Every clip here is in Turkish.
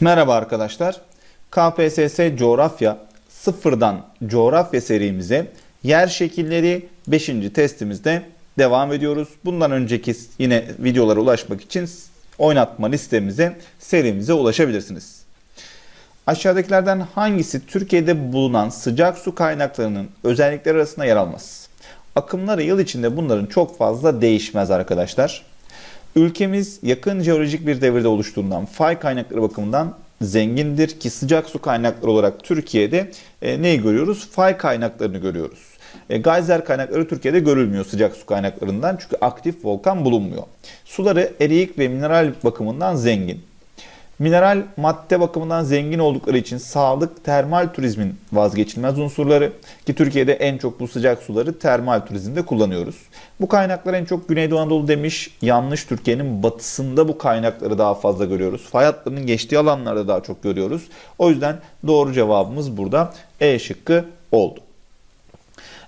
Merhaba arkadaşlar. KPSS Coğrafya sıfırdan coğrafya serimize yer şekilleri 5. testimizde devam ediyoruz. Bundan önceki yine videolara ulaşmak için oynatma listemize serimize ulaşabilirsiniz. Aşağıdakilerden hangisi Türkiye'de bulunan sıcak su kaynaklarının özellikleri arasında yer almaz? Akımları yıl içinde bunların çok fazla değişmez arkadaşlar. Ülkemiz yakın jeolojik bir devirde oluştuğundan fay kaynakları bakımından zengindir ki sıcak su kaynakları olarak Türkiye'de e, neyi görüyoruz? Fay kaynaklarını görüyoruz. E, geyser kaynakları Türkiye'de görülmüyor sıcak su kaynaklarından çünkü aktif volkan bulunmuyor. Suları eriyik ve mineral bakımından zengin. Mineral madde bakımından zengin oldukları için sağlık termal turizmin vazgeçilmez unsurları ki Türkiye'de en çok bu sıcak suları termal turizmde kullanıyoruz. Bu kaynaklar en çok Güneydoğu Anadolu demiş. Yanlış Türkiye'nin batısında bu kaynakları daha fazla görüyoruz. Fay hatlarının geçtiği alanlarda daha çok görüyoruz. O yüzden doğru cevabımız burada E şıkkı oldu.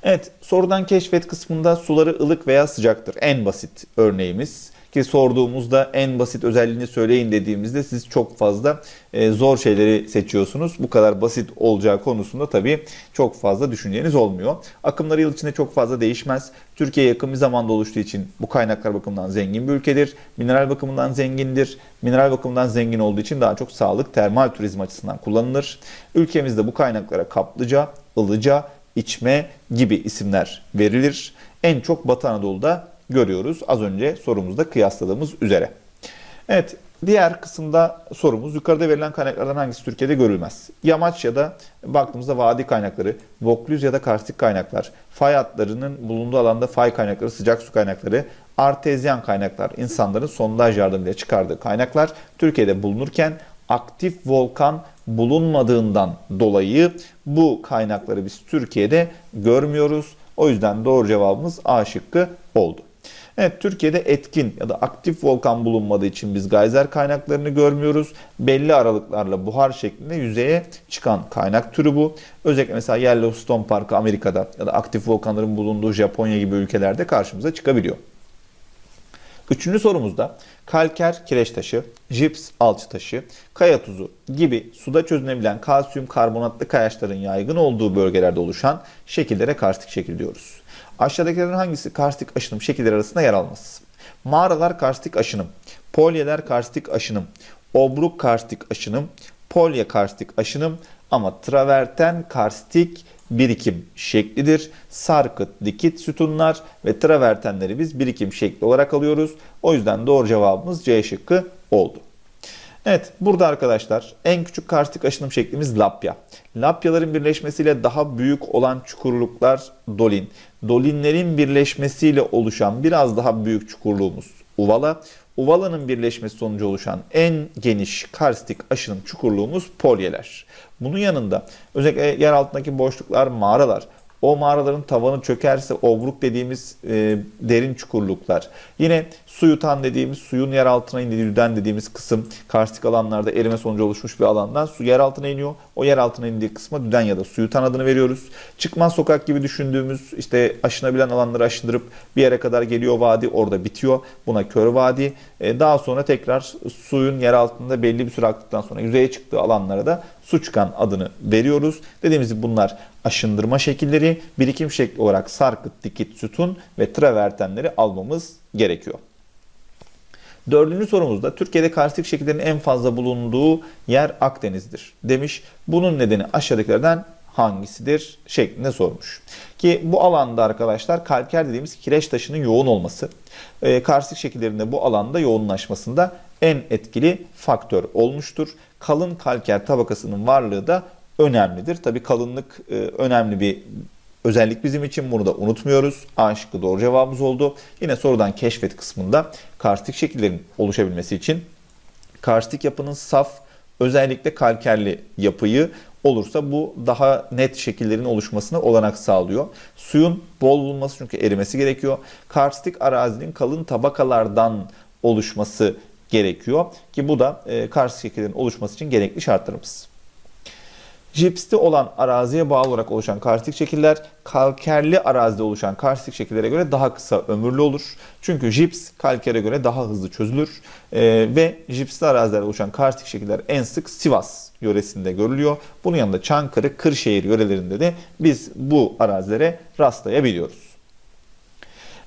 Evet sorudan keşfet kısmında suları ılık veya sıcaktır. En basit örneğimiz ki sorduğumuzda en basit özelliğini söyleyin dediğimizde siz çok fazla e, zor şeyleri seçiyorsunuz. Bu kadar basit olacağı konusunda tabii çok fazla düşünceniz olmuyor. Akımları yıl içinde çok fazla değişmez. Türkiye yakın bir zamanda oluştuğu için bu kaynaklar bakımından zengin bir ülkedir. Mineral bakımından zengindir. Mineral bakımından zengin olduğu için daha çok sağlık, termal turizm açısından kullanılır. Ülkemizde bu kaynaklara kaplıca, ılıca, içme gibi isimler verilir. En çok Batı Anadolu'da görüyoruz. Az önce sorumuzda kıyasladığımız üzere. Evet, diğer kısımda sorumuz yukarıda verilen kaynaklardan hangisi Türkiye'de görülmez? Yamaç ya da baktığımızda vadi kaynakları, voklüz ya da karstik kaynaklar, fay hatlarının bulunduğu alanda fay kaynakları, sıcak su kaynakları, artezyen kaynaklar, insanların sondaj yardımıyla çıkardığı kaynaklar Türkiye'de bulunurken aktif volkan bulunmadığından dolayı bu kaynakları biz Türkiye'de görmüyoruz. O yüzden doğru cevabımız A şıkkı oldu. Evet Türkiye'de etkin ya da aktif volkan bulunmadığı için biz geyser kaynaklarını görmüyoruz. Belli aralıklarla buhar şeklinde yüzeye çıkan kaynak türü bu. Özellikle mesela Yellowstone Parkı Amerika'da ya da aktif volkanların bulunduğu Japonya gibi ülkelerde karşımıza çıkabiliyor. Üçüncü sorumuzda kalker kireç taşı, jips alçı taşı, kaya tuzu gibi suda çözünebilen kalsiyum karbonatlı kayaçların yaygın olduğu bölgelerde oluşan şekillere karstik şekil diyoruz. Aşağıdakilerin hangisi karstik aşınım şekilleri arasında yer almaz? Mağaralar karstik aşınım, polyeler karstik aşınım, obruk karstik aşınım, polye karstik aşınım ama traverten karstik birikim şeklidir. Sarkıt, dikit sütunlar ve travertenleri biz birikim şekli olarak alıyoruz. O yüzden doğru cevabımız C şıkkı oldu. Evet burada arkadaşlar en küçük karstik aşınım şeklimiz lapya. Lapyaların birleşmesiyle daha büyük olan çukurluklar dolin. Dolinlerin birleşmesiyle oluşan biraz daha büyük çukurluğumuz uvala. Uvalanın birleşmesi sonucu oluşan en geniş karstik aşınım çukurluğumuz polyeler. Bunun yanında özellikle yer altındaki boşluklar mağaralar. O mağaraların tavanı çökerse obruk dediğimiz e, derin çukurluklar. Yine su yutan dediğimiz suyun yer altına indiği düden dediğimiz kısım karstik alanlarda erime sonucu oluşmuş bir alandan su yer altına iniyor. O yer altına indiği kısma düden ya da su yutan adını veriyoruz. Çıkmaz sokak gibi düşündüğümüz işte aşınabilen alanları aşındırıp bir yere kadar geliyor vadi orada bitiyor. Buna kör vadi. E, daha sonra tekrar suyun yer altında belli bir süre aktıktan sonra yüzeye çıktığı alanlara da su çıkan adını veriyoruz. Dediğimiz gibi bunlar aşındırma şekilleri, birikim şekli olarak sarkıt, dikit, sütun ve travertenleri almamız gerekiyor. Dördüncü sorumuzda Türkiye'de karstik şekillerin en fazla bulunduğu yer Akdeniz'dir demiş. Bunun nedeni aşağıdakilerden hangisidir şeklinde sormuş. Ki bu alanda arkadaşlar kalker dediğimiz kireç taşının yoğun olması e, karstik şekillerinde bu alanda yoğunlaşmasında en etkili faktör olmuştur. Kalın kalker tabakasının varlığı da önemlidir. Tabii kalınlık e, önemli bir özellik bizim için bunu da unutmuyoruz. A şıkkı doğru cevabımız oldu. Yine sorudan keşfet kısmında karstik şekillerin oluşabilmesi için karstik yapının saf özellikle kalkerli yapıyı olursa bu daha net şekillerin oluşmasına olanak sağlıyor. Suyun bol bulunması çünkü erimesi gerekiyor. Karstik arazinin kalın tabakalardan oluşması gerekiyor ki bu da e, karstik şekillerin oluşması için gerekli şartlarımız. Jipsli olan araziye bağlı olarak oluşan karstik şekiller kalkerli arazide oluşan karstik şekillere göre daha kısa ömürlü olur. Çünkü jips kalkere göre daha hızlı çözülür Ee, ve jipsli arazilerde oluşan karstik şekiller en sık Sivas yöresinde görülüyor. Bunun yanında Çankırı, Kırşehir yörelerinde de biz bu arazilere rastlayabiliyoruz.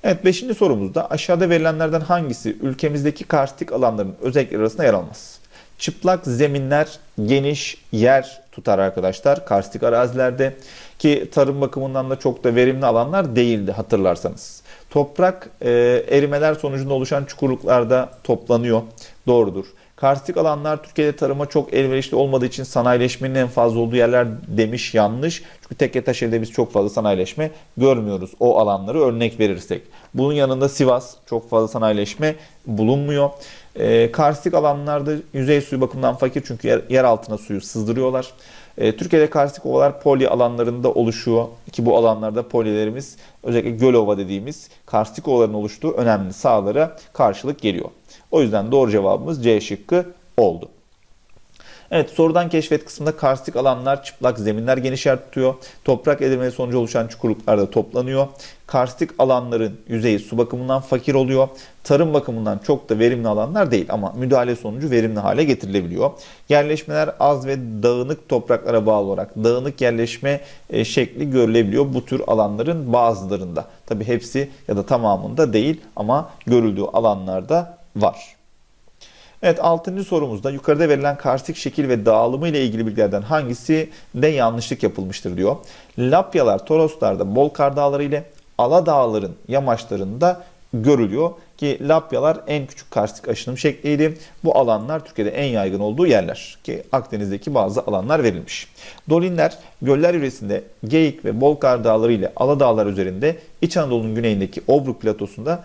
Evet 5. sorumuzda aşağıda verilenlerden hangisi ülkemizdeki karstik alanların özellikleri arasında yer almaz? Çıplak zeminler geniş yer tutar arkadaşlar karstik arazilerde ki tarım bakımından da çok da verimli alanlar değildi hatırlarsanız. Toprak e, erimeler sonucunda oluşan çukurluklarda toplanıyor. Doğrudur. Karstik alanlar Türkiye'de tarıma çok elverişli olmadığı için sanayileşmenin en fazla olduğu yerler demiş yanlış. Çünkü Tekketaş ilde biz çok fazla sanayileşme görmüyoruz o alanları örnek verirsek. Bunun yanında Sivas çok fazla sanayileşme bulunmuyor. E, karstik alanlarda yüzey suyu bakımından fakir çünkü yer, yer altına suyu sızdırıyorlar. E, Türkiye'de karstik ovalar poli alanlarında oluşuyor ki bu alanlarda polilerimiz özellikle göl ova dediğimiz karstik ovaların oluştuğu önemli sahalara karşılık geliyor. O yüzden doğru cevabımız C şıkkı oldu. Evet sorudan keşfet kısmında karstik alanlar, çıplak zeminler geniş yer tutuyor. Toprak edilmesi sonucu oluşan çukurluklarda toplanıyor. Karstik alanların yüzeyi su bakımından fakir oluyor. Tarım bakımından çok da verimli alanlar değil ama müdahale sonucu verimli hale getirilebiliyor. Yerleşmeler az ve dağınık topraklara bağlı olarak dağınık yerleşme e, şekli görülebiliyor bu tür alanların bazılarında. Tabi hepsi ya da tamamında değil ama görüldüğü alanlarda var. Evet 6. sorumuzda yukarıda verilen karstik şekil ve dağılımı ile ilgili bilgilerden hangisi de yanlışlık yapılmıştır diyor. Lapyalar Toroslar'da bol kar dağları ile Ala dağların yamaçlarında görülüyor ki Lapyalar en küçük karstik aşınım şekliydi. Bu alanlar Türkiye'de en yaygın olduğu yerler ki Akdeniz'deki bazı alanlar verilmiş. Dolinler göller yöresinde Geyik ve Bolkar dağları ile Ala dağlar üzerinde İç Anadolu'nun güneyindeki Obruk platosunda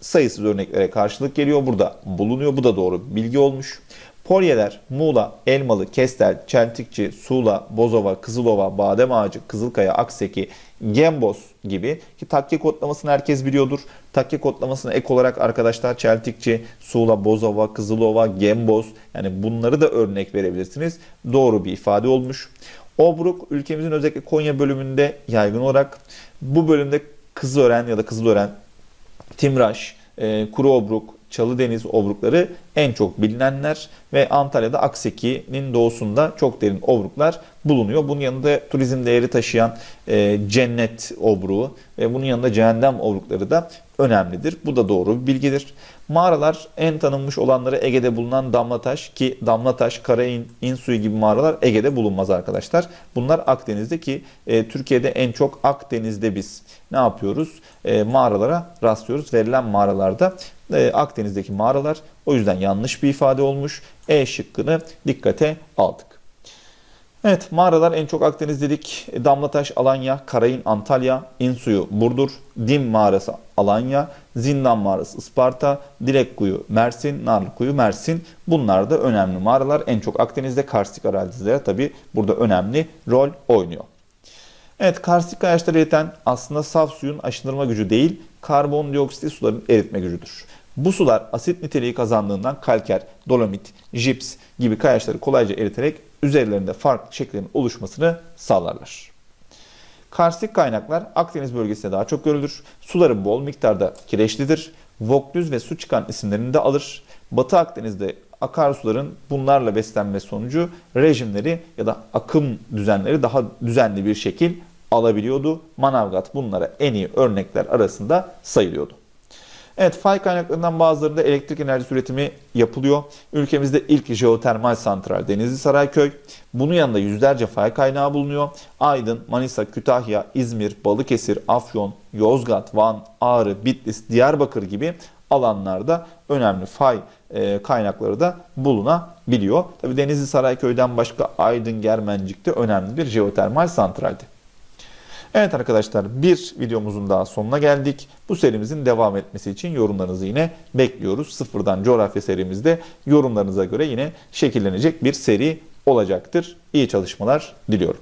sayısız örneklere karşılık geliyor. Burada bulunuyor. Bu da doğru bilgi olmuş. Polyeler, Muğla, Elmalı, Kestel, Çeltikçi, Suğla, Bozova, Kızılova, Badem Ağacı, Kızılkaya, Akseki, Gembos gibi ki takke kodlamasını herkes biliyordur. Takke kodlamasına ek olarak arkadaşlar Çeltikçi, Suğla, Bozova, Kızılova, Gembos yani bunları da örnek verebilirsiniz. Doğru bir ifade olmuş. Obruk ülkemizin özellikle Konya bölümünde yaygın olarak bu bölümde Kızılören ya da Kızılören Timraş, e, Kuru Obruk, Çalıdeniz obrukları en çok bilinenler ve Antalya'da Akseki'nin doğusunda çok derin obruklar bulunuyor. Bunun yanında turizm değeri taşıyan e, cennet obruğu ve bunun yanında cehennem obrukları da önemlidir. Bu da doğru bir bilgidir. Mağaralar en tanınmış olanları Ege'de bulunan Damlataş ki Damlataş, Karain, İnsuyu gibi mağaralar Ege'de bulunmaz arkadaşlar. Bunlar Akdeniz'de ki e, Türkiye'de en çok Akdeniz'de biz ne yapıyoruz? E, mağaralara rastlıyoruz. Verilen mağaralarda e, Akdeniz'deki mağaralar o yüzden yanlış bir ifade olmuş. E şıkkını dikkate aldık. Evet mağaralar en çok Akdeniz dedik. Damlataş Alanya, Karayın Antalya, İnsuyu Burdur, Dim mağarası Alanya, Zindan mağarası Isparta, Dilekkuyu Mersin, Narlıkuyu Mersin. Bunlar da önemli mağaralar. En çok Akdeniz'de karstik arazilere tabi burada önemli rol oynuyor. Evet karstik kayaçlar eriten aslında saf suyun aşındırma gücü değil, karbondioksit suların eritme gücüdür. Bu sular asit niteliği kazandığından kalker, dolomit, jips gibi kayaçları kolayca eriterek üzerlerinde farklı şekillerin oluşmasını sağlarlar. Karstik kaynaklar Akdeniz bölgesinde daha çok görülür. Suları bol miktarda kireçlidir. Vokluz ve su çıkan isimlerini de alır. Batı Akdeniz'de akarsuların bunlarla beslenme sonucu rejimleri ya da akım düzenleri daha düzenli bir şekil alabiliyordu. Manavgat bunlara en iyi örnekler arasında sayılıyordu. Evet fay kaynaklarından bazılarında elektrik enerjisi üretimi yapılıyor. Ülkemizde ilk jeotermal santral Denizli Sarayköy. Bunun yanında yüzlerce fay kaynağı bulunuyor. Aydın, Manisa, Kütahya, İzmir, Balıkesir, Afyon, Yozgat, Van, Ağrı, Bitlis, Diyarbakır gibi alanlarda önemli fay e, kaynakları da bulunabiliyor. Tabi Denizli Sarayköy'den başka Aydın, Germencik de önemli bir jeotermal santraldi. Evet arkadaşlar bir videomuzun daha sonuna geldik. Bu serimizin devam etmesi için yorumlarınızı yine bekliyoruz. Sıfırdan coğrafya serimizde yorumlarınıza göre yine şekillenecek bir seri olacaktır. İyi çalışmalar diliyorum.